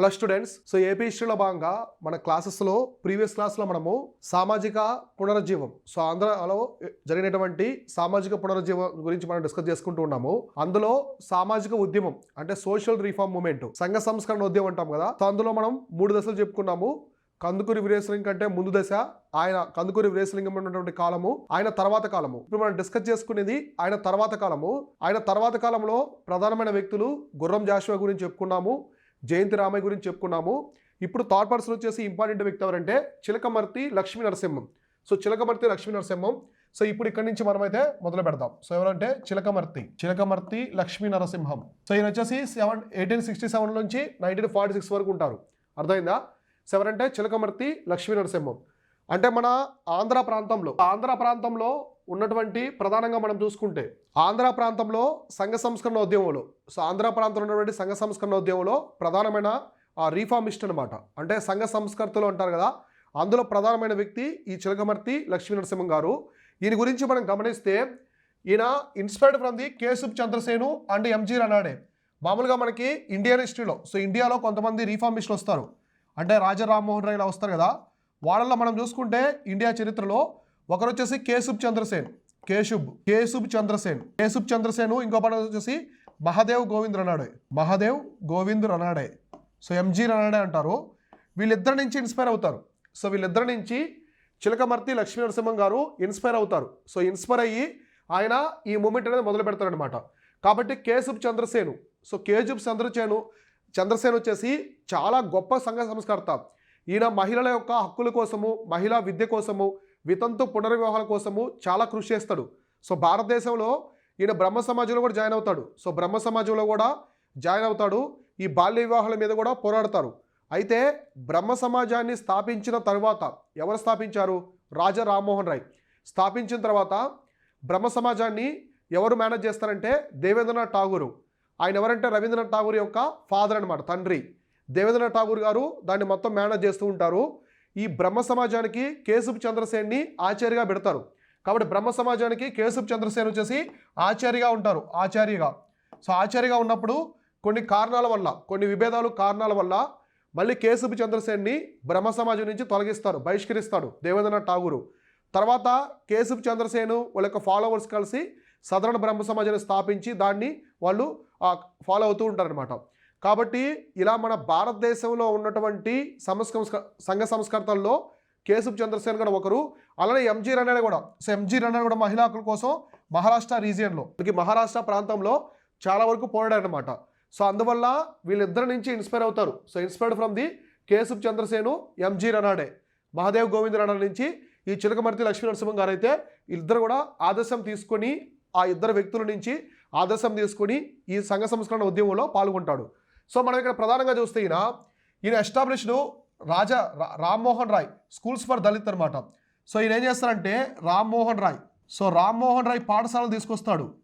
Hello students so AP హిస్టరీలో భాగంగా మన క్లాసెస్లో ప్రీవియస్ క్లాస్లో మనము సామాజిక పునరుజ్జీవం. సో ఆంధ్రలో జరిగినటువంటి సామాజిక పునరుజ్జీవం గురించి మనం డిస్కస్ చేసుకుంటూ ఉన్నాము. అందులో సామాజిక ఉద్యమం అంటే సోషల్ రిఫార్మ్ మూమెంట్ సంఘ సంస్కరణ ఉద్యమం అంటాం కదా. సో అందులో మనం మూడు దశలు చెప్పుకున్నాము. కందుకూరి వీరేశలింగం కంటే ముందు దశ ఆయన కందుకూరి వీరేశలింగం ఉన్నటువంటి కాలము ఆయన తర్వాత కాలము. ఇప్పుడు మనం డిస్కస్ చేసుకునేది ఆయన తర్వాత కాలము. ఆయన తర్వాత కాలంలో ప్రధానమైన వ్యక్తులు గుర్రం జాషువా గురించి చెప్పుకున్నాము. జయంతి రామయ్య గురించి చెప్పుకున్నాము. ఇప్పుడు థాట్ పర్సన్ వచ్చేసి ఇంపార్టెంట్ వ్యక్తి ఎవరంటే చిలకమర్తి లక్ష్మీ నరసింహం. సో చిలకమర్తి లక్ష్మీ నరసింహం. సో ఇప్పుడు ఇక్కడి నుంచి మనమైతే మొదలు పెడదాం. సో ఎవరంటే చిలకమర్తి. చిలకమర్తి లక్ష్మీ నరసింహం. సో ఈయన వచ్చేసి సెవెన్ ఎయిటీన్ సిక్స్టీ సెవెన్ నుంచి నైన్టీన్ ఫార్టీ సిక్స్ వరకు ఉంటారు. అర్థమైందా? సో ఎవరంటే చిలకమర్తి లక్ష్మీ నరసింహం. అంటే మన ఆంధ్ర ప్రాంతంలో ఆంధ్ర ప్రాంతంలో ఉన్నటువంటి ప్రధానంగా మనం చూసుకుంటే ఆంధ్ర ప్రాంతంలో సంఘ సంస్కరణ ఉద్యమంలో సో ఆంధ్ర ప్రాంతంలో ఉన్నటువంటి సంఘ సంస్కరణ ఉద్యమంలో ప్రధానమైన ఆ రీఫార్మిస్ట్ అనమాట అంటే సంఘ సంస్కర్తలు అంటారు కదా అందులో ప్రధానమైన వ్యక్తి ఈ చిలకమర్తి లక్ష్మీ నరసింహం గారు. ఈయన గురించి మనం గమనిస్తే ఈయన inspired from the Keshub Chandrasen and MG Ranade. మామూలుగా మనకి ఇండియన్ హిస్టరీలో సో ఇండియాలో కొంతమంది రీఫార్మిస్టులు వస్తారు. అంటే రాజా రామ్మోహన్ రాయ్ ఇలా వస్తారు కదా. వాళ్ళలో మనం చూసుకుంటే ఇండియా చరిత్రలో ఒకరు వచ్చేసి కేశుబ్ చంద్రసేన్ కేశుబ్ కేశుబ్ చంద్రసేన్ కేసుబ్ చంద్రసేను ఇంకో పని వచ్చేసి మహాదేవ్ గోవింద్ రనాడే మహాదేవ్ గోవింద్ రనాడే. సో ఎంజీ రనాడే అంటారు. వీళ్ళిద్దరి నుంచి ఇన్స్పైర్ అవుతారు. సో వీళ్ళిద్దరి నుంచి చిలకమర్తి లక్ష్మీ నరసింహం గారు ఇన్స్పైర్ అవుతారు. సో ఇన్స్పైర్ అయ్యి ఆయన ఈ మూమెంట్ అనేది మొదలు పెడతారనమాట కాబట్టి కేశుబ్ చంద్రసేను సో కేజుబ్ చంద్రసేను చంద్రసేన్ వచ్చేసి చాలా గొప్ప సంఘ సంస్కర్త. ఈయన మహిళల యొక్క హక్కుల కోసము మహిళా విద్య కోసము వితంతు పునర్వివాహాల కోసము చాలా కృషి చేస్తాడు. సో భారతదేశంలో ఈయన బ్రహ్మ సమాజంలో కూడా జాయిన్ అవుతాడు. సో బ్రహ్మ సమాజంలో కూడా జాయిన్ అవుతాడు. ఈ బాల్య వివాహాల మీద కూడా పోరాడతారు. అయితే బ్రహ్మ సమాజాన్ని స్థాపించిన తర్వాత ఎవరు స్థాపించారు? రాజా రామ్మోహన్ రాయ్. స్థాపించిన తర్వాత బ్రహ్మ సమాజాన్ని ఎవరు మేనేజ్ చేస్తారంటే దేవేంద్రనాథ్ ఠాగూరు. ఆయన ఎవరంటే? రవీంద్రనాథ్ ఠాగూర్ యొక్క ఫాదర్ అనమాట తండ్రి. దేవేంద్రనాథ్ ఠాగూర్ గారు దాన్ని మొత్తం మేనేజ్ చేస్తూ ఉంటారు. ఈ బ్రహ్మ సమాజానికి కేశవ్ చంద్రసేన్ని ఆచార్యగా పెడతారు. కాబట్టి బ్రహ్మ సమాజానికి కేశవ్ చంద్రసేన్ వచ్చేసి ఆచార్యగా ఉంటారు. ఆచార్యగా. సో ఆచార్యగా ఉన్నప్పుడు కొన్ని కారణాల వల్ల కొన్ని విభేదాలు కారణాల వల్ల మళ్ళీ కేశవ్ చంద్రసేన్ని బ్రహ్మ సమాజం నుంచి తొలగిస్తారు బహిష్కరిస్తాడు దేవేంద్రనాథ్ ఠాగూరు. తర్వాత కేశవ్ చంద్రసేను వాళ్ళ యొక్క ఫాలోవర్స్ కలిసి సదరణ బ్రహ్మ సమాజాన్ని స్థాపించి దాన్ని వాళ్ళు ఫాలో అవుతూ ఉంటారనమాట కాబట్టి ఇలా మన భారతదేశంలో ఉన్నటువంటి సంస్క సంఘ సంస్కర్తల్లో కేశవ్ చంద్రసేన్ కూడా ఒకరు అలానే ఎంజీ రన్నాడే కూడా. సో ఎంజీ రణ కూడా మహిళా హక్కుల కోసం మహారాష్ట్ర రీజియన్లో మనకి మహారాష్ట్ర ప్రాంతంలో చాలా వరకు పోరాడారనమాట సో అందువల్ల వీళ్ళిద్దరి నుంచి ఇన్స్పైర్ అవుతారు. So inspired from the Keshav Chandrasen MG Ranade Mahadev Govind Ranade నుంచి ఈ చిలకమర్తి లక్ష్మీ నరసింహం గారు అయితే ఇద్దరు కూడా ఆదర్శం తీసుకొని ఆ ఇద్దరు వ్యక్తుల నుంచి ఆదర్శం తీసుకొని ఈ సంఘ సంస్కరణ ఉద్యమంలో పాల్గొంటాడు. సో మనం ఇక్కడ ప్రధానంగా చూస్తే ఈయన ఈయన ఎస్టాబ్లిష్డ్ రాజా రా- రామ్మోహన్ రాయ్ స్కూల్స్ ఫర్ దళిత్ అనమాట సో ఈయన ఏం చేస్తారంటే రామ్మోహన్ రాయ్ సో రామ్మోహన్ రాయ్ పాఠశాలను తీసుకొస్తాడు.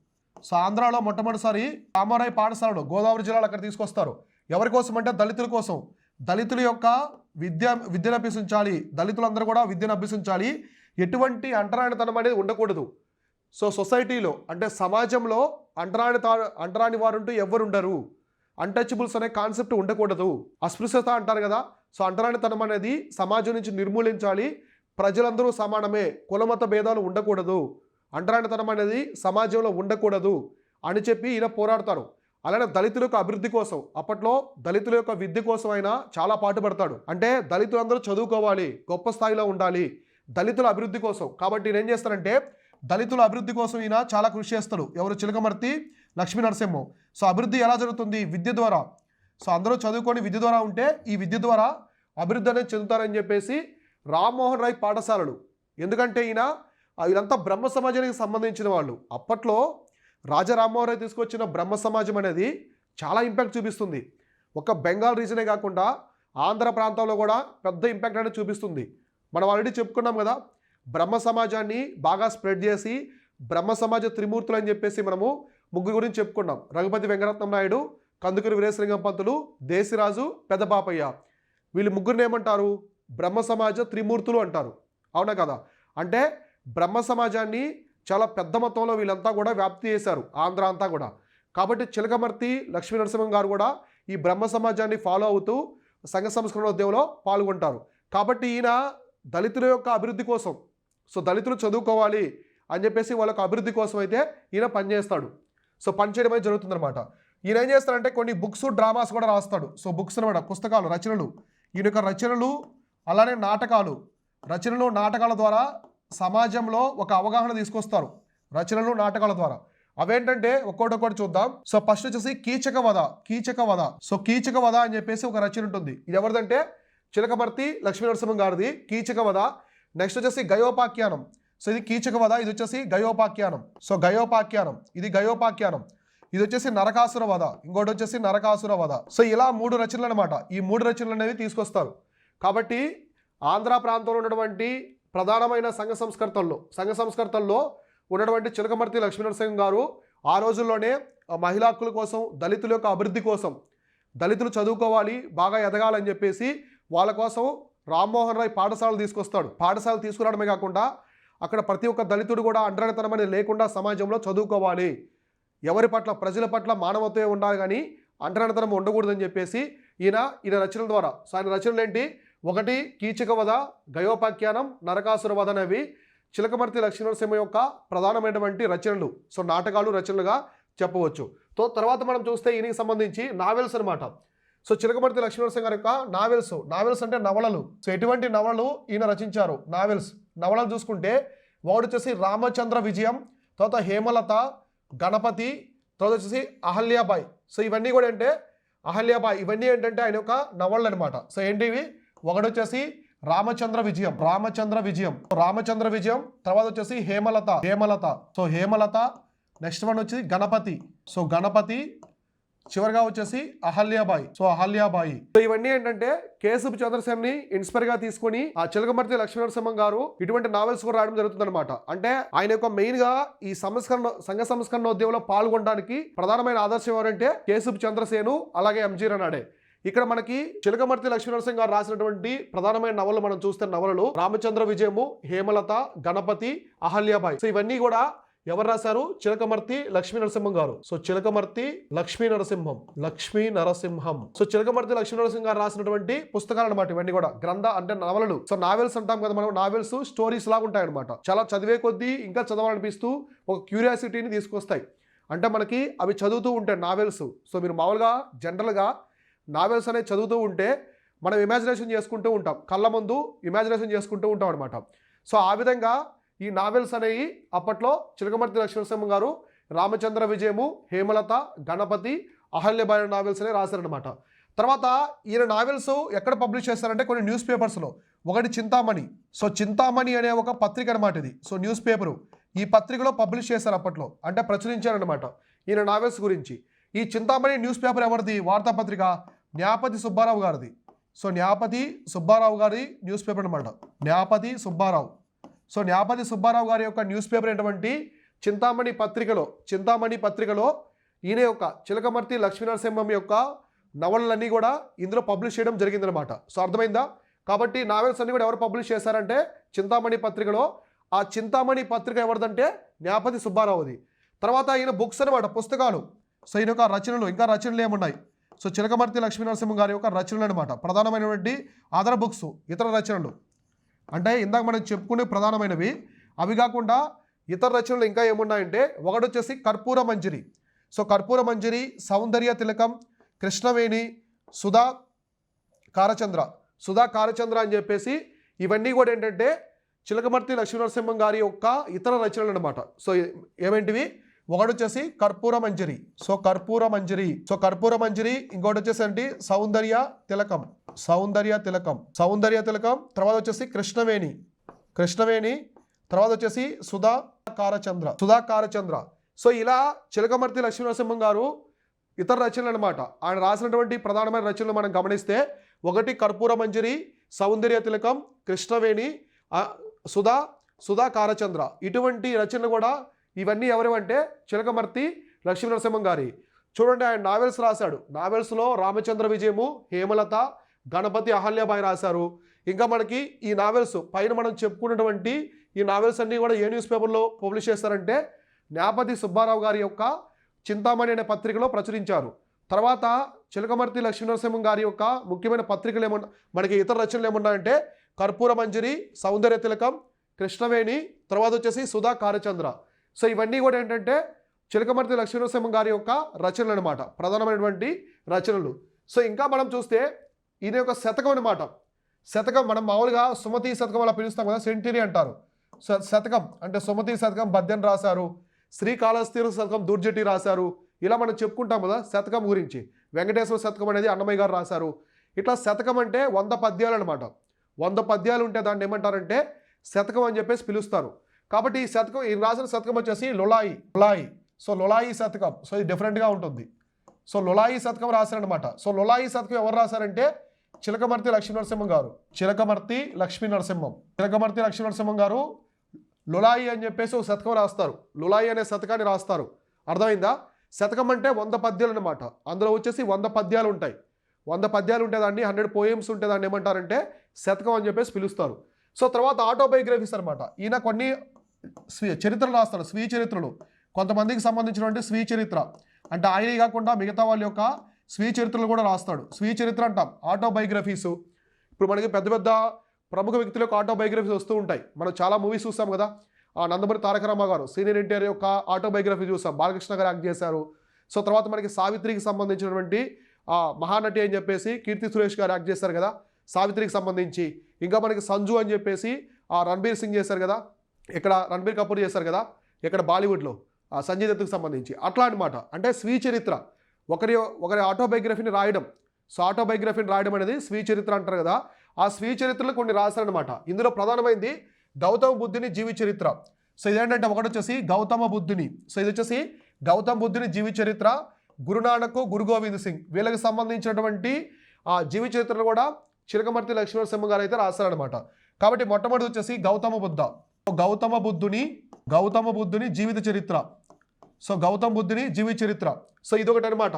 సో ఆంధ్రాలో మొట్టమొదటిసారి రామారాయ్ పాఠశాలను గోదావరి జిల్లాలో అక్కడ తీసుకొస్తారు. ఎవరి కోసం అంటే దళితుల కోసం. దళితుల యొక్క విద్య విద్యను అభ్యసించాలి. దళితులందరూ కూడా విద్యను అభ్యసించాలి. ఎటువంటి అంటరానితనం అనేది ఉండకూడదు. సో సొసైటీలో అంటే సమాజంలో అంటరాని తా అంటరాని వారుంటూ ఎవరుండరు. అన్టచబుల్స్ అనే కాన్సెప్ట్ ఉండకూడదు. అస్పృశ్యత అంటారు కదా. సో అంటరానితనం అనేది సమాజం నుంచి నిర్మూలించాలి. ప్రజలందరూ సమానమే. కులమత భేదాలు ఉండకూడదు. అంటరానితనం అనేది సమాజంలో ఉండకూడదు అని చెప్పి ఈయన పోరాడతారు. అలానే దళితుల యొక్క అభివృద్ధి కోసం అప్పట్లో దళితుల యొక్క విద్య కోసం అయినా చాలా పాటుపడతాడు. అంటే దళితులందరూ చదువుకోవాలి గొప్ప స్థాయిలో ఉండాలి దళితుల అభివృద్ధి కోసం. కాబట్టి ఈయన ఏం చేస్తారంటే దళితుల అభివృద్ధి కోసం ఈయన చాలా కృషి చేస్తాడు. ఎవరు చిలకమర్తి లక్ష్మీ నరసింహం. సో అభివృద్ధి ఎలా జరుగుతుంది? విద్య ద్వారా. సో అందరూ చదువుకొని విద్య ద్వారా ఉంటే ఈ విద్య ద్వారా అభివృద్ధి అనేది చెందుతారని చెప్పేసి రామ్మోహన్ రాయ్ పాఠశాలలు. ఎందుకంటే ఈయన వీళ్ళంతా బ్రహ్మ సమాజానికి సంబంధించిన వాళ్ళు. అప్పట్లో రాజా రామ్మోహన్ రాయ్ తీసుకొచ్చిన బ్రహ్మ సమాజం అనేది చాలా ఇంపాక్ట్ చూపిస్తుంది. ఒక బెంగాల్ రీజనే కాకుండా ఆంధ్ర ప్రాంతంలో కూడా పెద్ద ఇంపాక్ట్ అనేది చూపిస్తుంది. మనం ఆల్రెడీ చెప్పుకున్నాం కదా బ్రహ్మ సమాజాన్ని బాగా స్ప్రెడ్ చేసి బ్రహ్మ సమాజ త్రిమూర్తులు అని చెప్పేసి మనము ముగ్గురు గురించి చెప్పుకున్నాం. రఘుపతి వెంకరత్నం నాయుడు కందుకూరి వీరేశలింగం పంతులు దేశిరాజు పెద్దపాపయ్య వీళ్ళు ముగ్గురిని ఏమంటారు? బ్రహ్మ సమాజ త్రిమూర్తులు అంటారు. అవునా కదా? అంటే బ్రహ్మ సమాజాన్ని చాలా పెద్ద మొత్తంలో వీళ్ళంతా కూడా వ్యాప్తి చేశారు ఆంధ్ర అంతా కూడా. కాబట్టి చిలకమర్తి లక్ష్మీ నరసింహం గారు కూడా ఈ బ్రహ్మ సమాజాన్ని ఫాలో అవుతూ సంఘ సంస్కరణోద్యమంలో పాల్గొంటారు. కాబట్టి ఈయన దళితుల యొక్క అభివృద్ధి కోసం సో దళితులు చదువుకోవాలి అని చెప్పేసి వాళ్ళకు అభివృద్ధి కోసం అయితే ఈయన పనిచేస్తాడు. సో పనిచేయడం అనేది జరుగుతుందన్నమాట. ఈయన ఏం చేస్తాడంటే కొన్ని బుక్స్ డ్రామాస్ కూడా రాస్తాడు. సో బుక్స్ అనమాట పుస్తకాలు రచనలు. ఈయన యొక్క రచనలు అలానే నాటకాలు. రచనలు నాటకాల ద్వారా సమాజంలో ఒక అవగాహన తీసుకొస్తారు. రచనలు నాటకాల ద్వారా. అవేంటంటే ఒక్కోటి ఒక్కోటి చూద్దాం. సో ఫస్ట్ వచ్చేసి కీచక వధ కీచక వధ సో కీచక వధ అని చెప్పేసి ఒక రచన ఉంటుంది. ఇది ఎవరిదంటే చిలకమర్తి లక్ష్మీ నరసింహం గారిది కీచక వధ నెక్స్ట్ వచ్చేసి గయోపాఖ్యానం. సో ఇది కీచకవధ ఇది వచ్చేసి గయోపాఖ్యానం. సో గయోపాఖ్యానం ఇది గయోపాఖ్యానం. ఇది వచ్చేసి నరకాసుర వధ ఇంకోటి వచ్చేసి నరకాసుర వధ. సో ఇలా మూడు రచనలు అనమాట ఈ మూడు రచనలు అనేవి తీసుకొస్తారు. కాబట్టి ఆంధ్ర ప్రాంతంలో ఉన్నటువంటి ప్రధానమైన సంఘ సంస్కర్తల్లో సంఘ సంస్కర్తల్లో ఉన్నటువంటి చిలకమర్తి లక్ష్మీనరసింహ గారు ఆ రోజుల్లోనే మహిళా హక్కుల కోసం దళితుల యొక్క అభివృద్ధి కోసం దళితులు చదువుకోవాలి బాగా ఎదగాలని చెప్పేసి వాళ్ళ కోసం రామ్మోహన్ రాయ్ పాఠశాలలు తీసుకొస్తాడు. పాఠశాలలు తీసుకురావడమే కాకుండా అక్కడ ప్రతి ఒక్క దళితుడు కూడా అండరణతనం అనేది లేకుండా సమాజంలో చదువుకోవాలి. ఎవరి పట్ల ప్రజల పట్ల మానవత్వమే ఉండాలి కానీ అంటరానితనం ఉండకూడదని చెప్పేసి ఈయన ఈయన రచనల ద్వారా. సో ఆయన రచనలు ఏంటి? ఒకటి కీచక వధ గయోపాఖ్యానం నరకాసుర వధ అనేవి చిలకమర్తి లక్ష్మీనరసింహ యొక్క ప్రధానమైనటువంటి రచనలు. సో నాటకాలు రచనలుగా చెప్పవచ్చు. తో తర్వాత మనం చూస్తే ఈయనకి సంబంధించి నావెల్స్ అనమాట సో చిలకమర్తి లక్ష్మీనరసింహ గారి యొక్క నావెల్స్ నావెల్స్ అంటే నవలలు. సో ఎటువంటి నవలలు ఈయన రచించారు? నావెల్స్. నవలలు చూసుకుంటే వాడు వచ్చేసి రామచంద్ర విజయం తర్వాత హేమలత గణపతి తర్వాత వచ్చేసి అహల్యాబాయ్. సో ఇవన్నీ కూడా అంటే అహల్యాబాయ్. ఇవన్నీ ఏంటంటే ఆయన యొక్క నవళ్ళు అనమాట సో ఏంటివి? ఒకటి వచ్చేసి రామచంద్ర విజయం రామచంద్ర విజయం. రామచంద్ర విజయం తర్వాత వచ్చేసి Hemalatha Hemalatha. So Hemalatha next one వచ్చేసి గణపతి. సో గణపతి చివరిగా వచ్చేసి అహల్యాబాయి. సో అహల్యాబాయి. సో ఇవన్నీ ఏంటంటే కేశపు చంద్రసేన్ని ఇన్స్పైర్గా తీసుకొని ఆ చిలకమర్తి లక్ష్మీనరసింహం గారు ఇటువంటి నావెల్స్ కూడా రాయడం జరుగుతుంది అంటే ఆయన యొక్క మెయిన్గా ఈ సంస్కరణ సంఘ సంస్కరణ ఉద్యమంలో పాల్గొనడానికి ప్రధానమైన ఆదర్శం ఎవరంటే కేశపు చంద్రసేను అలాగే ఎంజీ రనాడే ఇక్కడ మనకి చిలకమర్తి లక్ష్మీనరసింహ గారు రాసినటువంటి ప్రధానమైన నవలు మనం చూస్తే నవలలు రామచంద్ర విజయము హేమలత గణపతి అహల్యాబాయి. సో ఇవన్నీ కూడా ఎవరు రాశారు? చిలకమర్తి లక్ష్మీ నరసింహం గారు. సో చిలకమర్తి లక్ష్మీ నరసింహం. లక్ష్మీ నరసింహం. సో చిలకమర్తి లక్ష్మీ నరసింహం గారు రాసినటువంటి పుస్తకాలు అనమాట ఇవన్నీ కూడా. గ్రంథ అంటే నవలలు. సో నావెల్స్ అంటాం కదా మనం. నావెల్స్ స్టోరీస్ లాగా ఉంటాయి అనమాట చాలా చదివే కొద్దీ ఇంకా చదవాలనిపిస్తూ ఒక క్యూరియాసిటీని తీసుకొస్తాయి. అంటే మనకి అవి చదువుతూ ఉంటాయి నావెల్స్. సో మీరు మామూలుగా జనరల్గా నావెల్స్ అనేవి చదువుతూ ఉంటే మనం ఇమాజినేషన్ చేసుకుంటూ ఉంటాం. కళ్ళ ముందు ఇమాజినేషన్ చేసుకుంటూ ఉంటాం అనమాట సో ఆ విధంగా ఈ నావెల్స్ అనేవి అప్పట్లో చిలకమర్తి లక్ష్మణసింహ గారు రామచంద్ర విజయము హేమలత గణపతి అహల్యబాయి నావెల్స్ అనేవి రాశారనమాట తర్వాత ఈయన నావెల్స్ ఎక్కడ పబ్లిష్ చేస్తారంటే కొన్ని న్యూస్ పేపర్స్లో. ఒకటి చింతామణి. సో చింతామణి అనే ఒక పత్రిక అనమాట ఇది. So news paper. ఈ పత్రికలో పబ్లిష్ చేశారు అప్పట్లో. అంటే ప్రచురించారనమాట ఈయన నావెల్స్ గురించి. ఈ చింతామణి న్యూస్ పేపర్ ఎవరిది? వార్తాపత్రిక న్యాపతి సుబ్బారావు గారిది. సో న్యాపతి సుబ్బారావు గారి న్యూస్ పేపర్ అనమాట న్యాపతి సుబ్బారావు. సో న్యాపతి సుబ్బారావు గారి యొక్క న్యూస్ పేపర్ అయినటువంటి చింతామణి పత్రికలో చింతామణి పత్రికలో ఈయన యొక్క చిలకమర్తి లక్ష్మీనరసింహం యొక్క నవలలన్నీ కూడా ఇందులో పబ్లిష్ చేయడం జరిగిందనమాట సో అర్థమైందా? కాబట్టి నావెల్స్ అన్ని కూడా ఎవరు పబ్లిష్ చేశారంటే చింతామణి పత్రికలో ఆ చింతామణి పత్రిక ఎవరిదంటే న్యాపతి సుబ్బారావుది. తర్వాత ఈయన బుక్స్ అనమాట పుస్తకాలు. సో ఈయన యొక్క రచనలు ఇంకా రచనలు ఏమున్నాయి? సో చిలకమర్తి లక్ష్మీనరసింహ గారి యొక్క రచనలు అనమాట ప్రధానమైనటువంటి అదర్ బుక్స్ ఇతర రచనలు. అంటే ఇందాక మనం చెప్పుకునే ప్రధానమైనవి. అవి కాకుండా ఇతర రచనలు ఇంకా ఏమున్నాయంటే ఒకటి వచ్చేసి కర్పూర మంజరి. సో కర్పూర మంజరి సౌందర్య తిలకం కృష్ణవేణి సుధా కారచంద్ర. సుధా కారచంద్ర అని చెప్పేసి ఇవన్నీ కూడా ఏంటంటే చిలకమర్తి లక్ష్మీనరసింహం గారి యొక్క ఇతర రచనలు అనమాట సో ఏమేంటివి? ఒకటి వచ్చేసి కర్పూర మంజరి. సో కర్పూర మంజరి. సో కర్పూర మంజరి ఇంకోటి వచ్చేసి అంటే సౌందర్య తిలకం. సౌందర్య తిలకం. సౌందర్య తిలకం తర్వాత వచ్చేసి కృష్ణవేణి. కృష్ణవేణి తర్వాత వచ్చేసి సుధా కారచంద్ర సుధా కారచంద్ర సో ఇలా చిలకమర్తి లక్ష్మీనరసింహం గారు ఇతర రచనలు అనమాట ఆయన రాసినటువంటి ప్రధానమైన రచనలు మనం గమనిస్తే ఒకటి కర్పూర మంజరి సౌందర్య తిలకం కృష్ణవేణి సుధా సుధా కారచంద్ర ఇటువంటి రచనలు కూడా ఇవన్నీ ఎవరివంటే చిలకమర్తి లక్ష్మీనరసింహం గారి. చూడండి ఆయన నావెల్స్ రాశాడు. నావెల్స్లో రామచంద్ర విజయము హేమలత గణపతి అహల్యాబాయి రాశారు. ఇంకా మనకి ఈ నావెల్స్ పైన మనం చెప్పుకున్నటువంటి ఈ నావెల్స్ అన్నీ కూడా ఏ న్యూస్ పేపర్లో పబ్లిష్ చేస్తారంటే న్యాపతి సుబ్బారావు గారి యొక్క చింతామణి అనే పత్రికలో ప్రచురించారు. తర్వాత చిలకమర్తి లక్ష్మీనరసింహం గారి యొక్క ముఖ్యమైన పత్రికలు ఏమన్నా మనకి ఇతర రచనలు ఏమున్నాయంటే కర్పూర మంజరి సౌందర్య తిలకం కృష్ణవేణి తర్వాత వచ్చేసి సుధా కారచంద్ర. సో ఇవన్నీ కూడా ఏంటంటే చిలకమర్తి లక్ష్మీనరసింహం గారి యొక్క రచనలు అనమాట ప్రధానమైనటువంటి రచనలు. సో ఇంకా మనం చూస్తే ఈయన యొక్క శతకం అనమాట శతకం మనం మామూలుగా సుమతి శతకం అలా పిలుస్తాం కదా సెంటరీ అంటారు. శతకం అంటే సుమతి శతకం పద్యం రాశారు శ్రీకాళహస్తి శతకం దుర్జటి రాశారు. ఇలా మనం చెప్పుకుంటాం కదా శతకం గురించి. వెంకటేశ్వర శతకం అనేది అన్నమయ్య గారు రాశారు. ఇట్లా శతకం అంటే వంద పద్యాలు అనమాట వంద పద్యాలు ఉంటే దాన్ని ఏమంటారంటే శతకం అని చెప్పేసి పిలుస్తారు. కాబట్టి ఈ శతకం ఈ రాసిన శతకం వచ్చేసి లొలాయి లొలాయి. సో లొలాయి శతకం. సో ఇది డిఫరెంట్గా ఉంటుంది. సో లొలాయి శతకం రాశారనమాట సో లొలాయి శతకం ఎవరు రాశారంటే చిలకమర్తి లక్ష్మీ నరసింహం గారు. చిలకమర్తి లక్ష్మీ నరసింహం చిలకమర్తి లక్ష్మీ నరసింహం గారు లొలాయి అని చెప్పేసి ఒక శతకం రాస్తారు. లులాయి అనే శతకాన్ని రాస్తారు. అర్థమైందా? శతకం అంటే వంద పద్యాలు అనమాట అందులో వచ్చేసి వంద పద్యాలు ఉంటాయి. వంద పద్యాలు ఉంటే దాన్ని హండ్రెడ్ పోయమ్స్ ఉంటే దాన్ని ఏమంటారంటే శతకం అని చెప్పేసి పిలుస్తారు. సో తర్వాత ఆటోబయోగ్రఫీస్ అనమాట ఈయన కొన్ని స్వీయ చరిత్రలు రాస్తాడు స్వీయ చరిత్రలు. కొంతమందికి సంబంధించినటువంటి స్వీయ చరిత్ర. అంటే ఆయన కాకుండా మిగతా వాళ్ళ యొక్క స్వీయ చరిత్రలు కూడా రాస్తాడు. స్వీయ చరిత్ర అంటాం ఆటోబయోగ్రఫీసు ఇప్పుడు మనకి పెద్ద పెద్ద ప్రముఖ వ్యక్తుల యొక్క ఆటోబయోగ్రఫీస్ వస్తూ ఉంటాయి. మనం చాలా మూవీస్ చూస్తాం కదా. ఆ నందమూరి తారక గారు సీనియర్ ఎన్టీఆర్ యొక్క ఆటోబయోగ్రఫీ చూసాం. బాలకృష్ణ గారు యాక్ట్ చేశారు. సో తర్వాత మనకి సావిత్రికి సంబంధించినటువంటి ఆ మహానటి అని చెప్పేసి కీర్తి సురేష్ గారు యాక్ట్ చేశారు కదా. సావిత్రికి సంబంధించి. ఇంకా మనకి సంజు అని చెప్పేసి ఆ రణబీర్ సింగ్ చేశారు కదా. ఇక్కడ రణబీర్ కపూర్ చేశారు కదా ఇక్కడ బాలీవుడ్లో ఆ సంజయ్ దత్తుకు సంబంధించి. అట్లా అనమాట అంటే స్వీచరిత్ర ఒకరి ఒకరి ఆటోబయోగ్రఫీని రాయడం. సో ఆటోబయోగ్రఫీని రాయడం అనేది స్వీయ చరిత్ర అంటారు కదా ఆ స్వీయ చరిత్రలో కొన్ని రాశారనమాట ఇందులో ప్రధానమైంది గౌతమ బుద్ధుని జీవి చరిత్ర. సో ఇదేంటంటే ఒకటి వచ్చేసి గౌతమ బుద్ధుని. సో ఇది వచ్చేసి గౌతమ బుద్ధుని జీవి చరిత్ర గురునానక్ గురు గోవింద్ సింగ్. వీళ్ళకి సంబంధించినటువంటి ఆ జీవి చరిత్రను కూడా చిలకమర్తి లక్ష్మణసింహ గారు అయితే రాశారనమాట కాబట్టి మొట్టమొదటి వచ్చేసి గౌతమ బుద్ధ. గౌతమ బుద్ధుని గౌతమ బుద్ధుని జీవిత చరిత్ర సో గౌతమ బుద్ధుని జీవిత చరిత్ర సో ఇదొకటి అనమాట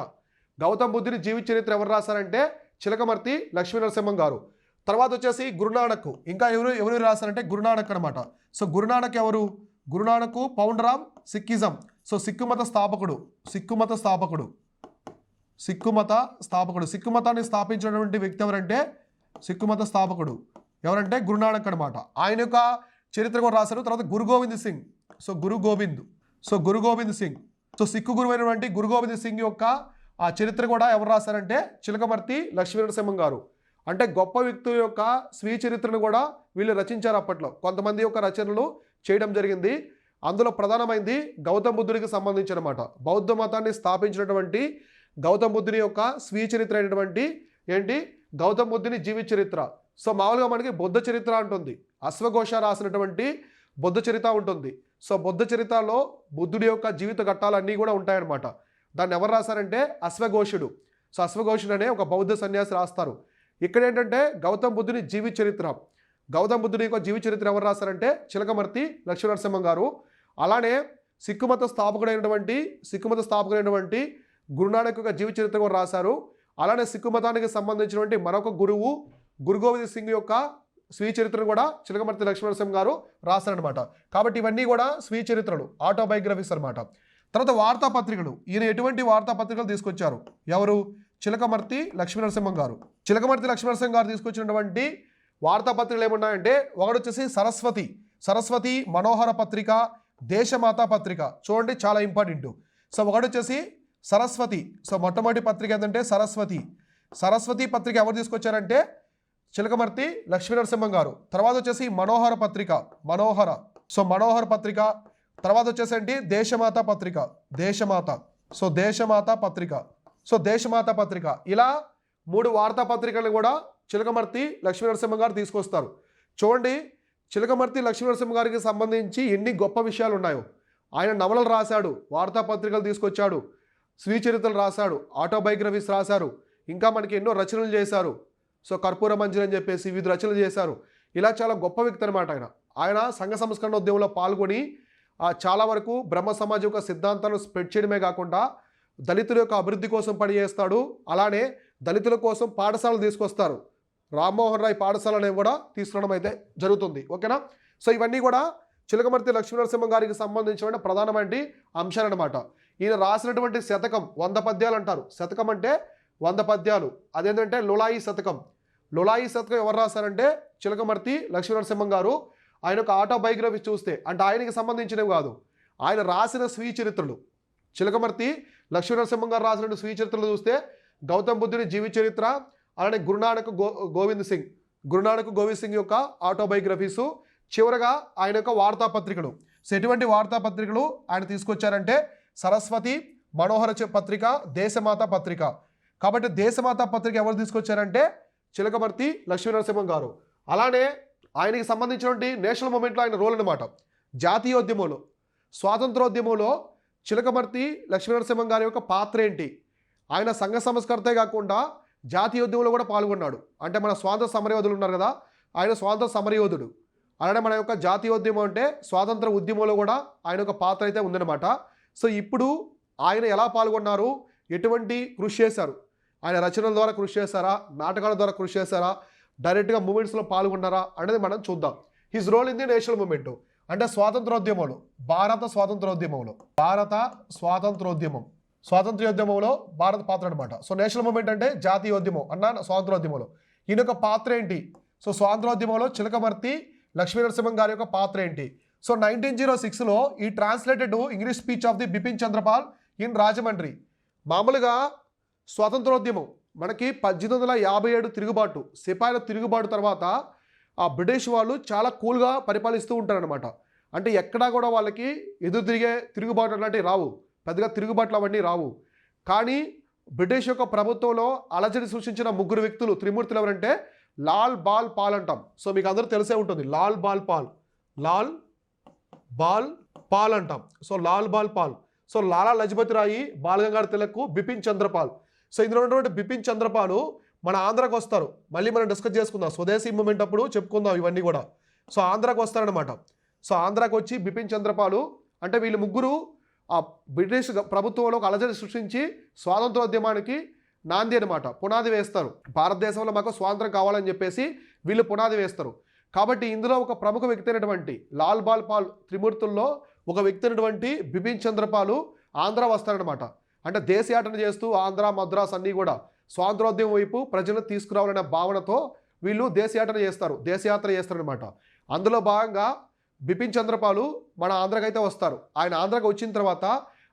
గౌతమ బుద్ధుని జీవిత చరిత్ర ఎవరు రాశారంటే చిలకమర్తి లక్ష్మీ నరసింహం గారు. తర్వాత వచ్చేసి గురునానక్ ఇంకా ఎవరు ఎవరు రాశారంటే గురునానక్ అనమాట సో గురునానక్ ఎవరు? Guru Nanak founder Sikhism. So Sikh మత స్థాపకుడు. సిక్కు మత స్థాపకుడు. సిక్కు మత స్థాపకుడు. సిక్కు మతాన్ని స్థాపించినటువంటి వ్యక్తి ఎవరంటే? సిక్కు మత స్థాపకుడు. ఎవరంటే గురునానక్ అనమాట ఆయన యొక్క చరిత్ర కూడా రాశారు. తర్వాత Guru Govind Singh. So Guru Govind. So Guru Govind Singh. So Sikh గురువు అయినటువంటి గురు గోవింద్ సింగ్ యొక్క ఆ చరిత్ర కూడా ఎవరు రాశారంటే చిలకమర్తి లక్ష్మీనరసింహం గారు. అంటే గొప్ప వ్యక్తుల యొక్క స్వీయ చరిత్రను కూడా వీళ్ళు రచించారు అప్పట్లో. కొంతమంది యొక్క రచనలు చేయడం జరిగింది. అందులో ప్రధానమైంది గౌతమ బుద్ధుడికి సంబంధించి అనమాట బౌద్ధ మతాన్ని స్థాపించినటువంటి గౌతమ బుద్ధుని యొక్క స్వీయ చరిత్ర అయినటువంటి ఏంటి? గౌతమ బుద్ధుని జీవిత చరిత్ర. సో మామూలుగా మనకి బుద్ధ చరిత్ర అంటుంది. అశ్వఘోష రాసినటువంటి బుద్ధ చరిత ఉంటుంది. సో బుద్ధ చరితలో బుద్ధుడి యొక్క జీవిత ఘట్టాలన్నీ కూడా ఉంటాయన్నమాట. దాన్ని ఎవరు రాశారంటే అశ్వఘోషుడు. సో అశ్వఘోషుడు అనే ఒక బౌద్ధ సన్యాసి రాస్తారు. ఇక్కడ ఏంటంటే గౌతమ బుద్ధుని జీవి చరిత్ర. గౌతమ బుద్ధుని యొక్క జీవి చరిత్ర ఎవరు రాశారంటే చిలకమర్తి లక్ష్మీనరసింహం గారు. అలానే సిక్కుమత స్థాపకుడైనటువంటి సిక్కుమత స్థాపకుడైనటువంటి గురునానక్ యొక్క జీవి చరిత్ర కూడా రాశారు. అలానే సిక్కు మతానికి సంబంధించినటువంటి మరొక గురువు గురు గోవింద్ సింగ్ యొక్క స్వీయచరిత్రను కూడా చిలకమర్తి లక్ష్మణసింహ గారు రాశారనమాట కాబట్టి ఇవన్నీ కూడా స్వీయ చరిత్రలు ఆటోబయోగ్రఫీస్ అనమాట తర్వాత వార్తాపత్రికలు ఈయన ఎటువంటి వార్తాపత్రికలు తీసుకొచ్చారు? ఎవరు? చిలకమర్తి లక్ష్మీనరసింహం గారు. చిలకమర్తి లక్ష్మీనరసింహం గారు తీసుకొచ్చినటువంటి వార్తాపత్రికలు ఏమున్నాయంటే ఒకటి వచ్చేసి సరస్వతి సరస్వతి మనోహర పత్రిక దేశమాత పత్రిక. చూడండి చాలా ఇంపార్టెంట్. సో ఒకటి వచ్చేసి సరస్వతి. సో మొట్టమొదటి పత్రిక ఏంటంటే సరస్వతి. సరస్వతి పత్రిక ఎవరు తీసుకొచ్చారంటే చిలకమర్తి లక్ష్మీనరసింహం గారు. తర్వాత వచ్చేసి మనోహర పత్రిక మనోహర. సో మనోహర పత్రిక తర్వాత వచ్చేసి దేశమాత పత్రిక దేశమాత. సో దేశమాత పత్రిక. సో దేశమాత పత్రిక. ఇలా మూడు వార్తాపత్రికలు కూడా చిలకమర్తి లక్ష్మీనరసింహం గారు తీసుకొస్తారు. చూడండి చిలకమర్తి లక్ష్మీనరసింహ గారికి సంబంధించి ఎన్ని గొప్ప విషయాలు ఉన్నాయో. ఆయన నవలలు రాశాడు వార్తాపత్రికలు తీసుకొచ్చాడు స్వీచరిత్రలు రాశాడు ఆటోబయోగ్రఫీస్ రాశారు ఇంకా మనకి ఎన్నో రచనలు చేశారు. సో కర్పూర మంజరి అని చెప్పేసి వివిధ రచనలు చేశారు. ఇలా చాలా గొప్ప వ్యక్తి అనమాట ఆయన. ఆయన సంఘ సంస్కరణ ఉద్యమంలో పాల్గొని ఆ, చాలా వరకు బ్రహ్మ సమాజం యొక్క సిద్ధాంతాలను స్ప్రెడ్ చేయడమే కాకుండా దళితుల యొక్క అభివృద్ధి కోసం పనిచేస్తాడు అలానే దళితుల కోసం పాఠశాలలు తీసుకొస్తారు. రామ్మోహన్ రాయ్ పాఠశాల అనేవి కూడా తీసుకురావడం అయితే జరుగుతుంది. ఓకేనా? సో ఇవన్నీ కూడా చిలకమర్తి లక్ష్మీనరసింహ గారికి సంబంధించిన ప్రధానమైన అంశాలన్నమాట ఈయన రాసినటువంటి శతకం వంద పద్యాలు అంటారు. శతకం అంటే వంద పద్యాలు. అదేంటంటే లులాయి శతకం. లులాయి శతకం ఎవరు రాశారంటే చిలకమర్తి లక్ష్మీనరసింహం గారు. ఆయన యొక్క ఆటోబయోగ్రఫీ చూస్తే అంటే ఆయనకి సంబంధించినవి కాదు. ఆయన రాసిన స్వీయ చరిత్రలు చిలకమర్తి లక్ష్మీనరసింహం గారు రాసిన స్వీయ చరిత్రలు చూస్తే గౌతమ్ బుద్ధుని జీవిత చరిత్ర అలానే గురునానక్ గో గోవింద్ సింగ్. గురునానక్ గోవింద్ సింగ్ యొక్క ఆటోబయోగ్రఫీసు చివరగా ఆయన యొక్క వార్తాపత్రికలు. సో ఎటువంటి వార్తాపత్రికలు ఆయన తీసుకొచ్చారంటే సరస్వతి మనోహర పత్రిక దేశమాత పత్రిక. కాబట్టి దేశమాత పత్రిక ఎవరు తీసుకొచ్చారంటే చిలకమర్తి లక్ష్మీనరసింహం గారు. అలానే ఆయనకి సంబంధించినటువంటి నేషనల్ మూమెంట్లో ఆయన రోల్ అనమాట జాతీయోద్యమంలో స్వాతంత్రోద్యమంలో చిలకమర్తి లక్ష్మీనరసింహం గారి యొక్క పాత్ర ఏంటి? ఆయన సంఘ సంస్కర్తే కాకుండా జాతీయోద్యమంలో కూడా పాల్గొన్నాడు. అంటే మన స్వాతంత్ర సమరయోధులు ఉన్నారు కదా ఆయన స్వాతంత్ర సమరయోధుడు. అలానే మన యొక్క జాతీయోద్యమం అంటే స్వాతంత్ర ఉద్యమంలో కూడా ఆయన యొక్క పాత్ర అయితే ఉందన్నమాట. సో ఇప్పుడు ఆయన ఎలా పాల్గొన్నారు? ఎటువంటి కృషి చేశారు? ఆయన రచనల ద్వారా కృషి చేశారా? నాటకాల ద్వారా కృషి చేశారా? డైరెక్ట్గా మూమెంట్స్లో పాల్గొన్నారా? అనేది మనం చూద్దాం. His role in the national movement అంటే స్వాతంత్రోద్యమంలో భారత స్వాతంత్రోద్యమంలో భారత స్వాతంత్రోద్యమం. స్వాతంత్ర్యోద్యమంలో భారత పాత్ర అనమాట సో నేషనల్ మూమెంట్ అంటే జాతీయోద్యమం అన్న స్వాతంత్రోద్యమంలో. ఈయన యొక్క పాత్ర ఏంటి? సో స్వాతంత్రోద్యమంలో చిలకమర్తి లక్ష్మీనరసింహం గారి యొక్క పాత్ర ఏంటి? సో నైన్టీన్ జీరో సిక్స్లో ఈ translated English speech of the Bipin Chandrapal in Rajahmundry మామూలుగా స్వాతంత్రోద్యమం. మనకి పద్దెనిమిది వందల యాభై ఏడు తిరుగుబాటు సిపాయిల తిరుగుబాటు తర్వాత ఆ బ్రిటిష్ వాళ్ళు చాలా కూల్గా పరిపాలిస్తూ ఉంటారనమాట అంటే ఎక్కడా కూడా వాళ్ళకి ఎదురు తిరిగే తిరుగుబాటు అలాంటివి రావు. పెద్దగా తిరుగుబాట్లు అవన్నీ రావు. కానీ బ్రిటిష్ యొక్క ప్రభుత్వంలో అలజడి సృష్టించిన ముగ్గురు వ్యక్తులు త్రిమూర్తులు ఎవరంటే లాల్ బాల్ పాల్ అంటాం. సో మీకు అందరూ తెలిసే ఉంటుంది. లాల్ బాల్ పాల్. లాల్ బాల్ పాల్ అంటాం. So Lal Bal Pal. So Lala Lajpat Rai Balagangadhara Tilak Bipin Chandrapal. So ఇందులో ఉన్నటువంటి బిపిన్ చంద్రపాలు మన ఆంధ్రాకి వస్తారు. మళ్ళీ మనం డిస్కస్ చేసుకుందాం. స్వదేశీ మూమెంట్ అప్పుడు చెప్పుకుందాం ఇవన్నీ కూడా. సో ఆంధ్రాకి వస్తారనమాట సో ఆంధ్రాకి వచ్చి బిపిన్ చంద్రపాలు అంటే వీళ్ళు ముగ్గురు ఆ బ్రిటిష్ ప్రభుత్వంలో ఒక అలజడి సృష్టించి స్వాతంత్రోద్యమానికి నాంది అనమాట పునాది వేస్తారు. భారతదేశంలో మాకు స్వాతంత్రం కావాలని చెప్పేసి వీళ్ళు పునాది వేస్తారు. కాబట్టి ఇందులో ఒక ప్రముఖ వ్యక్తి అయినటువంటి లాల్ బాల్ పాల్ త్రిమూర్తుల్లో ఒక వ్యక్తి అయినటువంటి బిపిన్ చంద్రపాలు ఆంధ్ర వస్తారనమాట అంటే దేశయాటన చేస్తూ ఆంధ్ర మద్రాస్ అన్నీ కూడా స్వాతంత్రోద్యమం వైపు ప్రజలను తీసుకురావాలనే భావనతో వీళ్ళు దేశయాటన చేస్తారు దేశయాత్ర చేస్తారనమాట అందులో భాగంగా బిపిన్ చంద్రపాలు మన ఆంధ్రకైతే వస్తారు. ఆయన ఆంధ్రకు వచ్చిన తర్వాత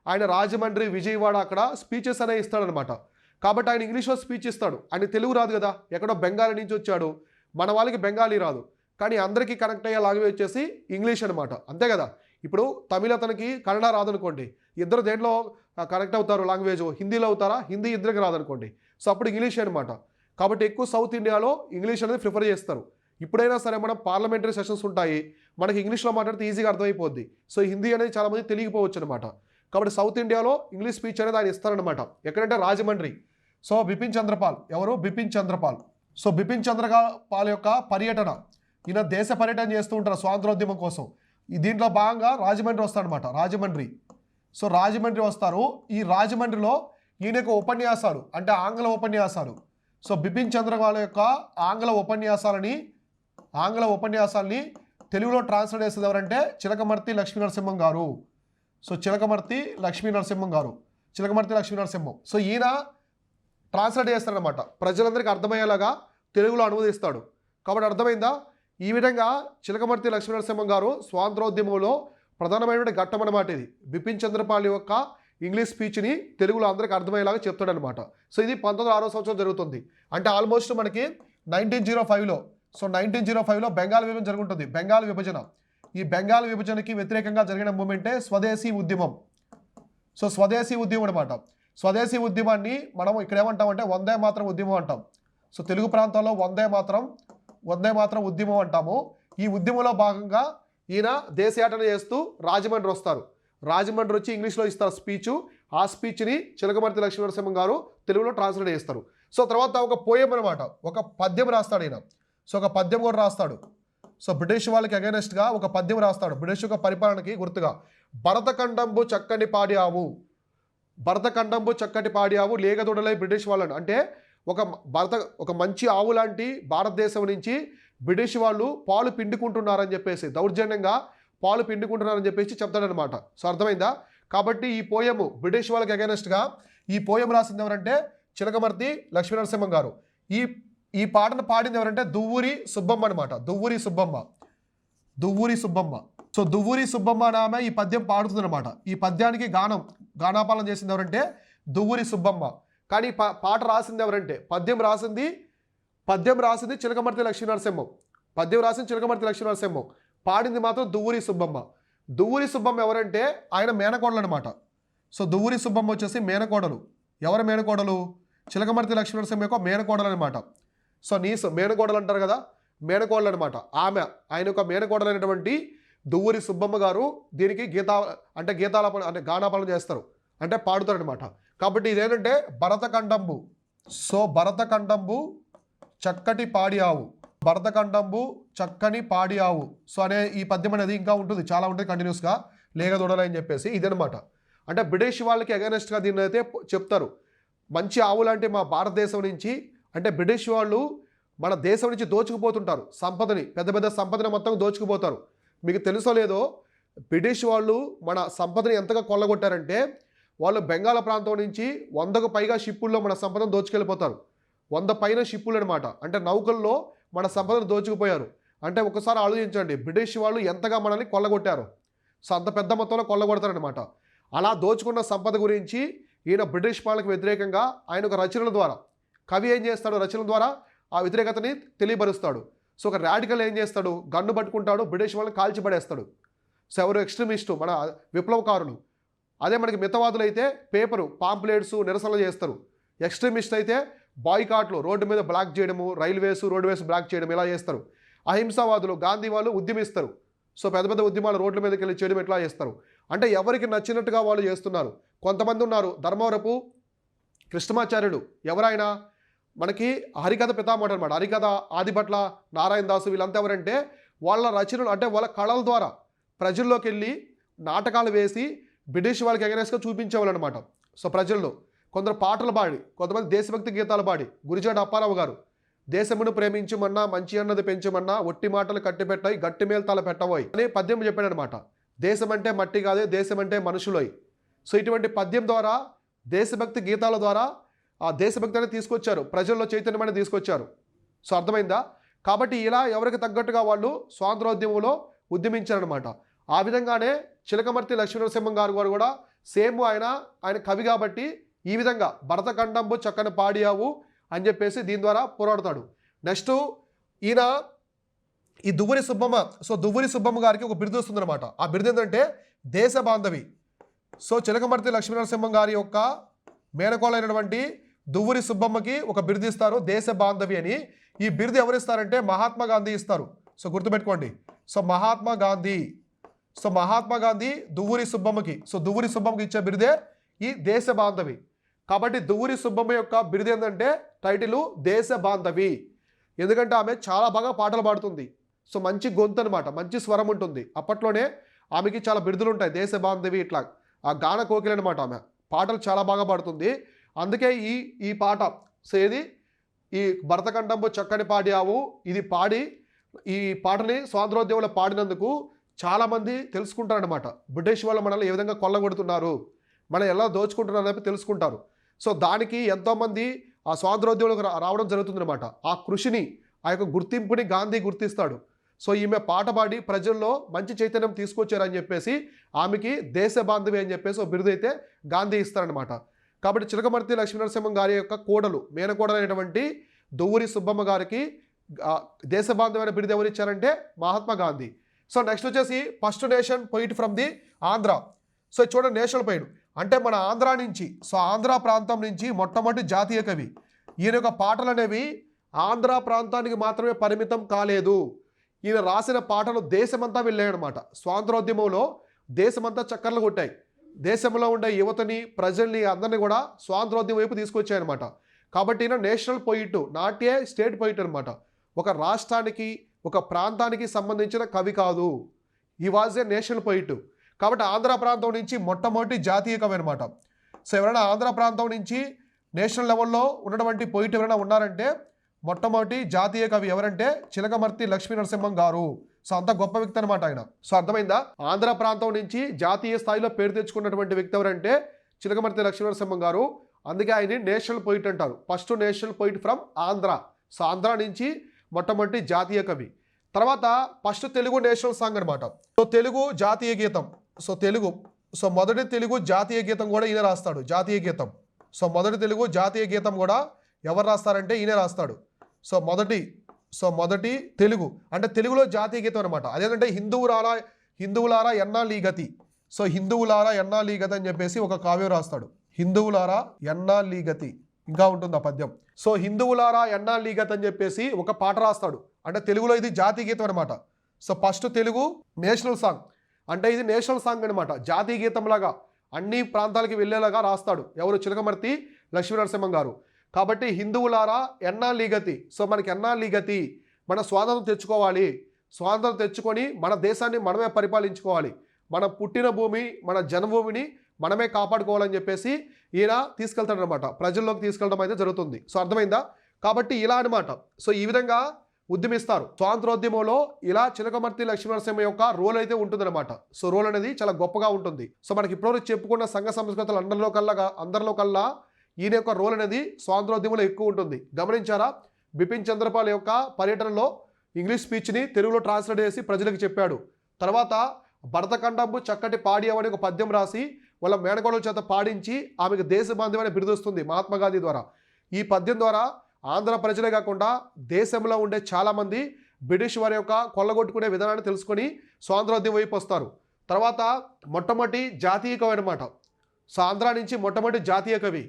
ఆయన రాజమండ్రి విజయవాడ అక్కడ స్పీచెస్ అనేవి ఇస్తాడనమాట కాబట్టి ఆయన ఇంగ్లీష్లో స్పీచ్ ఇస్తాడు. ఆయన తెలుగు రాదు కదా. ఎక్కడో బెంగాలీ నుంచి వచ్చాడు. మన వాళ్ళకి బెంగాలీ రాదు. కానీ అందరికీ కనెక్ట్ అయ్యే లాంగ్వేజ్ వచ్చేసి ఇంగ్లీష్ అనమాట అంతే కదా. ఇప్పుడు తమిళ అతనికి కన్నడ రాదనుకోండి. ఇద్దరు దేంట్లో కనెక్ట్ అవుతారు లాంగ్వేజ్? హిందీలో అవుతారా? హిందీ ఇద్దరికి రాదనుకోండి. సో అప్పుడు ఇంగ్లీష్ అనమాట. కాబట్టి ఎక్కువ సౌత్ ఇండియాలో ఇంగ్లీష్ అనేది ప్రిఫర్ చేస్తారు. ఇప్పుడైనా సరే మనం పార్లమెంటరీ సెషన్స్ ఉంటాయి. మనకి ఇంగ్లీష్లో మాట్లాడితే ఈజీగా అర్థమైపోద్ది. సో హిందీ అనేది చాలామంది తెలియకపోవచ్చు అనమాట. కాబట్టి సౌత్ ఇండియాలో ఇంగ్లీష్ స్పీచ్ అనేది ఆయన ఇస్తారనమాట. ఎక్కడంటే రాజమండ్రి. సో బిపిన్ చంద్రపాల్. ఎవరు? బిపిన్ చంద్రపాల్. సో బిపిన్ చంద్రపాల్ యొక్క పర్యటన. ఈయన దేశ పర్యటన చేస్తూ ఉంటారు స్వాతంత్రోద్యమం కోసం. దీంట్లో భాగంగా రాజమండ్రి వస్తాడనమాట రాజమండ్రి. సో రాజమండ్రి వస్తారు. ఈ రాజమండ్రిలో ఈయన యొక్క ఉపన్యాసాలు అంటే ఆంగ్ల ఉపన్యాసాలు. సో బిపిన్ చంద్రపాల్ యొక్క ఆంగ్ల ఉపన్యాసాలని ఆంగ్ల ఉపన్యాసాల్ని తెలుగులో ట్రాన్స్లేట్ చేసేది ఎవరంటే చిలకమర్తి లక్ష్మీ నరసింహం గారు. సో చిలకమర్తి లక్ష్మీ నరసింహం గారు చిలకమర్తి లక్ష్మీ నరసింహం. సో ఈయన ట్రాన్స్లేట్ చేస్తాడనమాట ప్రజలందరికీ అర్థమయ్యేలాగా తెలుగులో అనువదిస్తాడు. కాబట్టి అర్థమైందా? ఈ విధంగా చిలకమర్తి లక్ష్మీనరసింహం గారు స్వాతంత్రోద్యమంలో ప్రధానమైనటువంటి ఘట్టం అనమాట ఇది. బిపిన్ చంద్రపాల్ యొక్క ఇంగ్లీష్ స్పీచ్ని తెలుగులో అందరికీ అర్థమయ్యేలాగా చెప్తాడనమాట సో ఇది పంతొమ్మిది ఆరో సంవత్సరం జరుగుతుంది. అంటే ఆల్మోస్ట్ మనకి నైన్టీన్ జీరో ఫైవ్లో సో నైన్టీన్ జీరో ఫైవ్లో బెంగాల్ విభజన జరుగుతుంది. బెంగాల్ విభజన. ఈ బెంగాల్ విభజనకి వ్యతిరేకంగా జరిగిన మూమెంటే స్వదేశీ ఉద్యమం. సో స్వదేశీ ఉద్యమం అనమాట స్వదేశీ ఉద్యమాన్ని మనం ఇక్కడ ఏమంటామంటే వందే మాత్రం ఉద్యమం అంటాం. సో తెలుగు ప్రాంతాల్లో వందే మాత్రం వందే మాత్రం ఉద్యమం అంటాము. ఈ ఉద్యమంలో భాగంగా ఈయన దేశయాటన చేస్తూ రాజమండ్రి వస్తారు. రాజమండ్రి వచ్చి ఇంగ్లీష్లో ఇస్తారు స్పీచ్. ఆ స్పీచ్ని చిలకమర్తి లక్ష్మీనరసింహం గారు తెలుగులో ట్రాన్స్లేట్ చేస్తారు. సో తర్వాత ఒక పోయం అనమాట ఒక పద్యం రాస్తాడు ఈయన. సో ఒక పద్యం కూడా రాస్తాడు. సో బ్రిటిష్ వాళ్ళకి అగైనెస్ట్గా ఒక పద్యం రాస్తాడు. బ్రిటిష్ యొక్క పరిపాలనకి గుర్తుగా. భరతఖండంబు చక్కని పాడియావు. భరతఖండంబు చక్కటి పాడియావు. లేగదొడలై బ్రిటిష్ వాళ్ళని. అంటే ఒక భారత ఒక మంచి ఆవు లాంటి భారతదేశం నుంచి బ్రిటిష్ వాళ్ళు పాలు పిండుకుంటున్నారని చెప్పేసి దౌర్జన్యంగా పాలు పిండుకుంటున్నారని చెప్పేసి చెప్తాడనమాట సో అర్థమైందా? కాబట్టి ఈ పోయము బ్రిటిష్ వాళ్ళకి అగైనెస్ట్గా ఈ పోయం రాసింది ఎవరంటే చిలకమర్తి లక్ష్మీనరసింహం గారు. ఈ ఈ పాటను పాడింది ఎవరంటే దువ్వూరి సుబ్బమ్మ అనమాట దువ్వూరి సుబ్బమ్మ. దువ్వూరి సుబ్బమ్మ. సో దువ్వూరి సుబ్బమ్మ అనే ఈ పద్యం పాడుతుందన్నమాట. ఈ పద్యానికి గానం గానాపాలన చేసింది ఎవరంటే దువ్వూరి సుబ్బమ్మ. కానీ పా- పాట రాసింది ఎవరంటే? పద్యం రాసింది పద్యం రాసింది చిలకమర్తి లక్ష్మీనరసింహం. పద్యం రాసింది చిలకమర్తి లక్ష్మీనరసింహం. పాడింది మాత్రం దువ్వూరి సుబ్బమ్మ. దువ్వూరి సుబ్బమ్మ ఎవరంటే? ఆయన మేనకోడలు అనమాట సో దువ్వూరి సుబ్బమ్మ వచ్చేసి మేనకోడలు. ఎవరు మేనకోడలు? చిలకమర్తి లక్ష్మీనరసింహం యొక్క మేనకోడలు అనమాట సో నీసు మేనకోడలు అంటారు కదా? మేనకోడలు అనమాట ఆమె ఆయన యొక్క మేనకోడలు అనేటువంటి దువ్వూరి సుబ్బమ్మ గారు దీనికి గీతా అంటే గీతాలాపన అంటే గానాపాలన చేస్తారు. అంటే పాడుతారు అనమాట కాబట్టి ఇదేంటంటే భరతఖండంబు సో భరతఖండంబు చక్కటి పాడి ఆవు. భరతఖండంబు చక్కని పాడి ఆవు. సో అనే ఈ పద్యం అనేది ఇంకా ఉంటుంది. చాలా ఉంటుంది కంటిన్యూస్గా. లేగ దొడలని చెప్పేసి ఇదనమాట అంటే బ్రిటిష్ వాళ్ళకి అగెనెస్ట్గా దీన్ని అయితే చెప్తారు. మంచి ఆవులంటే మా భారతదేశం నుంచి అంటే బ్రిటిష్ వాళ్ళు మన దేశం నుంచి దోచుకుపోతుంటారు. సంపదని పెద్ద పెద్ద సంపదని మొత్తం దోచుకుపోతారు. మీకు తెలుసో లేదో బ్రిటిష్ వాళ్ళు మన సంపదని ఎంతగా కొల్లగొట్టారంటే వాళ్ళు బెంగాల్ ప్రాంతం నుంచి వందకు పైగా షిప్పుల్లో మన సంపదను దోచుకెళ్ళిపోతారు. వంద పైన షిప్పులు అనమాట అంటే నౌకల్లో మన సంపదను దోచుకుపోయారు. అంటే ఒకసారి ఆలోచించండి. బ్రిటిష్ వాళ్ళు ఎంతగా మనల్ని కొల్లగొట్టారు. సో అంత పెద్ద మొత్తంలో కొల్లగొడతారనమాట అలా దోచుకున్న సంపద గురించి ఈయన బ్రిటిష్ వాళ్ళకి వ్యతిరేకంగా ఆయన ఒక రచనల ద్వారా కవి ఏం చేస్తాడు రచనల ద్వారా ఆ వ్యతిరేకతని తెలియపరుస్తాడు. సో ఒక రాడికల్ ఏం చేస్తాడు? గన్ను పట్టుకుంటాడు. బ్రిటిష్ వాళ్ళని కాల్చిపడేస్తాడు సో ఎవరు ఎక్స్ట్రీమిస్టు మన విప్లవకారులు. అదే మనకి మితవాదులు అయితే పేపరు పాంప్లెట్స్ నిరసనలు చేస్తారు. ఎక్స్ట్రీమిస్ట్ అయితే బాయ్కాట్లు రోడ్డు మీద బ్లాక్ చేయడము రైల్వేస్ రోడ్వేస్ బ్లాక్ చేయడం ఇలా చేస్తారు. అహింసావాదులు గాంధీ వాళ్ళు ఉద్యమిస్తారు. సో పెద్ద పెద్ద ఉద్యమాలు రోడ్ల మీదకి వెళ్ళి చేయడం ఎట్లా చేస్తారు? అంటే ఎవరికి నచ్చినట్టుగా వాళ్ళు చేస్తున్నారు? కొంతమంది ఉన్నారు ధర్మవరపు కృష్ణమాచార్యుడు. ఎవరైనా మనకి హరికథ పితామహుడు అనమాట హరికథ ఆదిభట్ల నారాయణ దాసు వీళ్ళంతా ఎవరంటే వాళ్ళ రచనలు అంటే వాళ్ళ కళల ద్వారా ప్రజల్లోకి వెళ్ళి నాటకాలు వేసి బ్రిటిష్ వాళ్ళకి ఎగరేస్గా చూపించేవాళ్ళు అనమాట సో ప్రజల్లో కొందరు పాటలు పాడి కొంతమంది దేశభక్తి గీతాలు పాడి గురిజాడ అప్పారావు గారు దేశమును ప్రేమించమన్నా మంచి అన్నది పెంచమన్నా ఒట్టి మాటలు కట్టిపెట్టాయి గట్టి మేల్తాలు పెట్టబోయి అని పద్యం చెప్పాడు అనమాట దేశం అంటే మట్టి కాదే దేశం అంటే మనుషులోయి సో ఇటువంటి పద్యం ద్వారా దేశభక్తి గీతాల ద్వారా ఆ దేశభక్తి అనేది తీసుకొచ్చారు. ప్రజల్లో చైతన్యమైన తీసుకొచ్చారు. సో అర్థమైందా? కాబట్టి ఇలా ఎవరికి తగ్గట్టుగా వాళ్ళు స్వాతంత్రోద్యమంలో ఉద్యమించారనమాట. ఆ విధంగానే చిలకమర్తి లక్ష్మీనరసింహం గారు గారు కూడా సేమ్ ఆయన ఆయన కవి కాబట్టి ఈ విధంగా భరతఖండంబు చక్కని పాడియావు అని చెప్పేసి దీని ద్వారా పోరాడతాడు. నెక్స్ట్ ఈయన ఈ దువ్వరి సుబ్బమ్మ సో దువ్వరి సుబ్బమ్మ గారికి ఒక బిరుదు వస్తుందన్నమాట. ఆ బిరుదు ఏంటంటే దేశ బాంధవి. సో చిలకమర్తి లక్ష్మీనరసింహం గారి యొక్క మేనకోలైనటువంటి దువ్వరి సుబ్బమ్మకి ఒక బిరుదు ఇస్తారు దేశ బాంధవి అని. ఈ బిరుదు ఎవరు ఇస్తారంటే మహాత్మా గాంధీ ఇస్తారు. సో గుర్తుపెట్టుకోండి. సో మహాత్మా గాంధీ సో మహాత్మా గాంధీ దువ్వూరి సుబ్బమ్మకి సో దువ్వూరి సుబ్బమ్మకి ఇచ్చే బిరుదే ఈ దేశ బాంధవి. కాబట్టి దువ్వూరి సుబ్బమ్మ యొక్క బిరుదు ఏంటంటే టైటిల్ దేశ బాంధవి. ఎందుకంటే ఆమె చాలా బాగా పాటలు పాడుతుంది. సో మంచి గొంతు అనమాట మంచి స్వరం ఉంటుంది. అప్పట్లోనే ఆమెకి చాలా బిరుదులు ఉంటాయి దేశ బాంధవి ఇట్లా. ఆ గాన కోకిల అనమాట ఆమె. పాటలు చాలా బాగా పాడుతుంది. అందుకే ఈ ఈ పాట సో ఏది? ఈ భరతఖండంబు చక్కని పాడావు ఇది పాడి ఈ పాటని స్వాతంత్రోద్యమంలో పాడినందుకు చాలామంది తెలుసుకుంటారనమాట బ్రిటిష్ వాళ్ళు మనల్ని ఏ విధంగా కొల్లగొడుతున్నారు మనం ఎలా దోచుకుంటున్నారు అని తెలుసుకుంటారు. సో దానికి ఎంతోమంది ఆ స్వాతంత్రోద్యమంలోకి రావడం జరుగుతుందన్నమాట. ఆ కృషిని ఆ యొక్క గుర్తింపుని గాంధీ గుర్తిస్తాడు. సో ఈమె పాట పాడి ప్రజల్లో మంచి చైతన్యం తీసుకొచ్చారని చెప్పేసి ఆమెకి దేశ బాంధవి అని చెప్పేసి ఒక బిరుదు అయితే గాంధీ ఇస్తారనమాట కాబట్టి చిలకమర్తి లక్ష్మీనరసింహం గారి యొక్క కోడలు మేనకోడలైనటువంటి దువ్వూరి సుబ్బమ్మ గారికి దేశ బాంధవైన బిరుదు ఎవరు ఇచ్చారంటే మహాత్మా గాంధీ. సో నెక్స్ట్ వచ్చేసి first nation poet from the Andhra so చూడండి నేషనల్ పొయిట్ అంటే మన ఆంధ్ర నుంచి సో ఆంధ్ర ప్రాంతం నుంచి మొట్టమొదటి జాతీయ కవి. ఈయన యొక్క పాటలు అనేవి ఆంధ్ర ప్రాంతానికి మాత్రమే పరిమితం కాలేదు. ఈయన రాసిన పాటలు దేశమంతా వెళ్ళాయన్నమాట స్వాతంత్రోద్యమంలో దేశమంతా చక్కర్లు కొట్టాయి. దేశంలో ఉండే యువతని ప్రజల్ని అందరినీ కూడా స్వాతంత్రోద్యమం వైపు తీసుకొచ్చాయన్నమాట. కాబట్టి ఈయన national poet not a state poet అనమాట ఒక రాష్ట్రానికి ఒక ప్రాంతానికి సంబంధించిన కవి కాదు. ఈ వాజ్ ఏ నేషనల్ పొయిట్ కాబట్టి ఆంధ్ర ప్రాంతం నుంచి మొట్టమొదటి జాతీయ కవి అనమాట సో ఎవరైనా ఆంధ్ర ప్రాంతం నుంచి నేషనల్ లెవెల్లో ఉన్నటువంటి పొయిట్ ఎవరైనా ఉన్నారంటే మొట్టమొదటి జాతీయ కవి ఎవరంటే చిలకమర్తి లక్ష్మీ నరసింహం గారు. సో అంత గొప్ప వ్యక్తి అనమాట ఆయన. సో అర్థమైందా? ఆంధ్ర ప్రాంతం నుంచి జాతీయ స్థాయిలో పేరు తెచ్చుకున్నటువంటి వ్యక్తి ఎవరంటే చిలకమర్తి లక్ష్మీ నరసింహం గారు. అందుకే ఆయన్ని నేషనల్ పోయిట్ అంటారు. First national poet from Andhra. So Andhra నుంచి మొట్టమొదటి జాతీయ కవి. తర్వాత ఫస్ట్ తెలుగు నేషనల్ సాంగ్ అనమాట సో తెలుగు జాతీయ గీతం. సో తెలుగు సో మొదటి తెలుగు జాతీయ గీతం కూడా ఈయన రాస్తాడు. జాతీయ గీతం. సో మొదటి తెలుగు జాతీయ గీతం కూడా ఎవరు రాస్తారంటే ఈయన రాస్తాడు. సో మొదటి సో మొదటి తెలుగు. అంటే తెలుగులో జాతీయ గీతం అనమాట అదేంటంటే హిందువులారా హిందువులారా ఎన్నాళ్ళీ గతి? సో హిందువులారా ఎన్నాళ్ళీ గతి అని చెప్పేసి ఒక కావ్యం రాస్తాడు. హిందువులారా ఎన్నాళ్ళీ గతి? ఇంకా ఉంటుంది ఆ పద్యం. సో హిందువులారా ఎన్నా ఈ అని చెప్పేసి ఒక పాట రాస్తాడు. అంటే తెలుగులో ఇది జాతీయ గీతం అనమాట so first Telugu national song. అంటే ఇది నేషనల్ సాంగ్ అనమాట జాతీయ గీతంలాగా అన్ని ప్రాంతాలకి వెళ్ళేలాగా రాస్తాడు. ఎవరు? చిలకమర్తి లక్ష్మీనరసింహం గారు. కాబట్టి హిందువులారా ఎన్నాళ్ళు సో మనకి ఎన్నా లీగతి? మన స్వాతంత్రం తెచ్చుకోవాలి. స్వాతంత్రం తెచ్చుకొని మన దేశాన్ని మనమే పరిపాలించుకోవాలి. మన పుట్టిన భూమి మన జన్మభూమిని మనమే కాపాడుకోవాలని చెప్పేసి ఈయన తీసుకెళ్తాడనమాట ప్రజల్లోకి తీసుకెళ్ళడం అయితే జరుగుతుంది. సో అర్థమైందా? కాబట్టి ఇలా అనమాట సో ఈ విధంగా ఉద్యమిస్తారు. స్వాతంత్రోద్యమంలో ఇలా చిలకమర్తి లక్ష్మీనరసింహ యొక్క రోల్ అయితే ఉంటుందన్నమాట. సో రోల్ అనేది చాలా గొప్పగా ఉంటుంది. సో మనకి ఇప్పటివరకు చెప్పుకున్న సంఘ సంస్కృతులు అందరిలో కల్లా అందరిలో కల్లా ఈయన యొక్క రోల్ అనేది స్వాతంత్రోద్యమంలో ఎక్కువ ఉంటుంది. గమనించారా? బిపిన్ చంద్రపాల్ యొక్క పర్యటనలో ఇంగ్లీష్ స్పీచ్ని తెలుగులో ట్రాన్స్లేట్ చేసి ప్రజలకు చెప్పాడు. తర్వాత భరతఖండంబు చక్కటి పాడి అని ఒక పద్యం రాసి వాళ్ళ మేనకోడల చేత పాడించి ఆమెకు దేశ బిరుదొస్తుంది మహాత్మా గాంధీ ద్వారా. ఈ పద్యం ద్వారా ఆంధ్ర ప్రజలే కాకుండా దేశంలో ఉండే చాలామంది బ్రిటిష్ వారి యొక్క కొల్లగొట్టుకునే విధానాన్ని తెలుసుకొని స్వాతంత్రోద్యమం వైపు వస్తారు. తర్వాత మొట్టమొదటి జాతీయ కవి అనమాట సో ఆంధ్ర నుంచి మొట్టమొదటి జాతీయ కవి.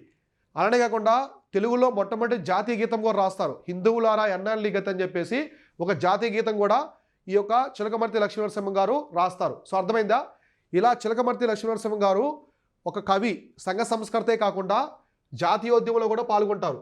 అలానే కాకుండా తెలుగులో మొట్టమొదటి జాతీయ గీతం కూడా రాస్తారు. హిందువులారా ఎన్నాళ్ళి గీతం అని చెప్పేసి ఒక జాతీయ గీతం కూడా ఈ యొక్క చిలకమర్తి లక్ష్మీనరసింహం గారు రాస్తారు. సో అర్థమైందా? ఇలా చిలకమర్తి లక్ష్మీనరసింహం గారు ఒక కవి సంఘ సంస్కర్తే కాకుండా జాతీయోద్యమంలో కూడా పాల్గొంటారు.